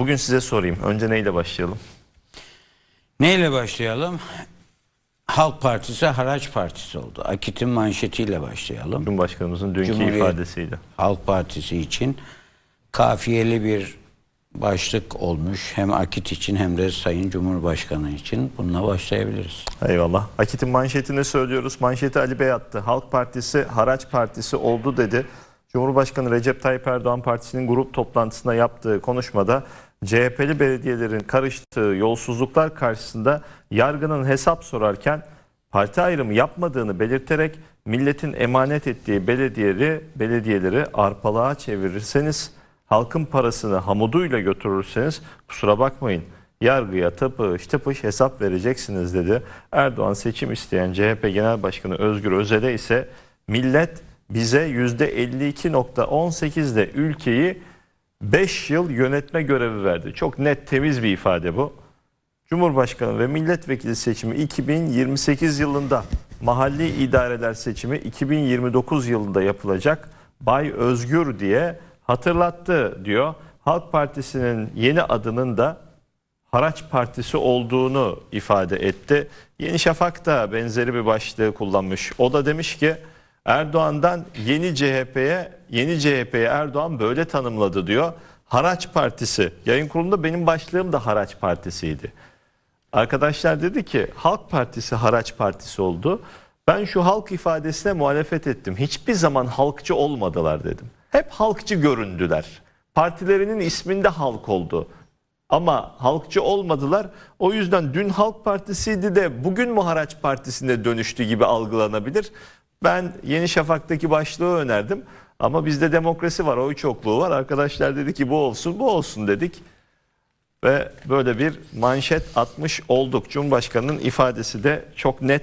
Bugün size sorayım. Önce neyle başlayalım? Neyle başlayalım? Halk Partisi Haraç Partisi oldu. Akit'in manşetiyle başlayalım. Cumhurbaşkanımızın dünkü Cumhuriyet ifadesiyle. Halk Partisi için kafiyeli bir başlık olmuş. Hem Akit için hem de Sayın Cumhurbaşkanı için. Bununla başlayabiliriz. Eyvallah. Akit'in manşetini söylüyoruz. Manşeti Ali Bey attı. Halk Partisi Haraç Partisi oldu dedi. Cumhurbaşkanı Recep Tayyip Erdoğan Partisi'nin grup toplantısında yaptığı konuşmada CHP'li belediyelerin karıştığı yolsuzluklar karşısında yargının hesap sorarken parti ayrımı yapmadığını belirterek milletin emanet ettiği belediyeleri, belediyeleri arpalığa çevirirseniz halkın parasını hamuduyla götürürseniz kusura bakmayın yargıya tıpış tıpış hesap vereceksiniz dedi. Erdoğan seçim isteyen CHP Genel Başkanı Özgür Özel'e ise millet bize %52.18 ile ülkeyi 5 yıl yönetme görevi verdi. Çok net temiz bir ifade bu. Cumhurbaşkanı ve milletvekili seçimi 2028 yılında, mahalli idareler seçimi 2029 yılında yapılacak. Bay Özgür diye hatırlattı diyor. Halk Partisi'nin yeni adının da Haraç Partisi olduğunu ifade etti. Yeni Şafak da benzeri bir başlığı kullanmış. O da demiş ki Erdoğan'dan yeni CHP'ye yeni CHP'ye Erdoğan böyle tanımladı diyor. Haraç Partisi. Yayın kurulunda benim başlığım da Haraç Partisi'ydi. Arkadaşlar dedi ki Halk Partisi Haraç Partisi oldu. Ben şu halk ifadesine muhalefet ettim. Hiçbir zaman halkçı olmadılar dedim. Hep halkçı göründüler. Partilerinin isminde halk oldu. Ama halkçı olmadılar. O yüzden dün Halk Partisi'ydi de bugün mü Haraç Partisi'ne dönüştü gibi algılanabilir. Ben Yeni Şafak'taki başlığı önerdim. Ama bizde demokrasi var, oy çokluğu var. Arkadaşlar dedi ki bu olsun, bu olsun dedik. Ve böyle bir manşet atmış olduk. Cumhurbaşkanının ifadesi de çok net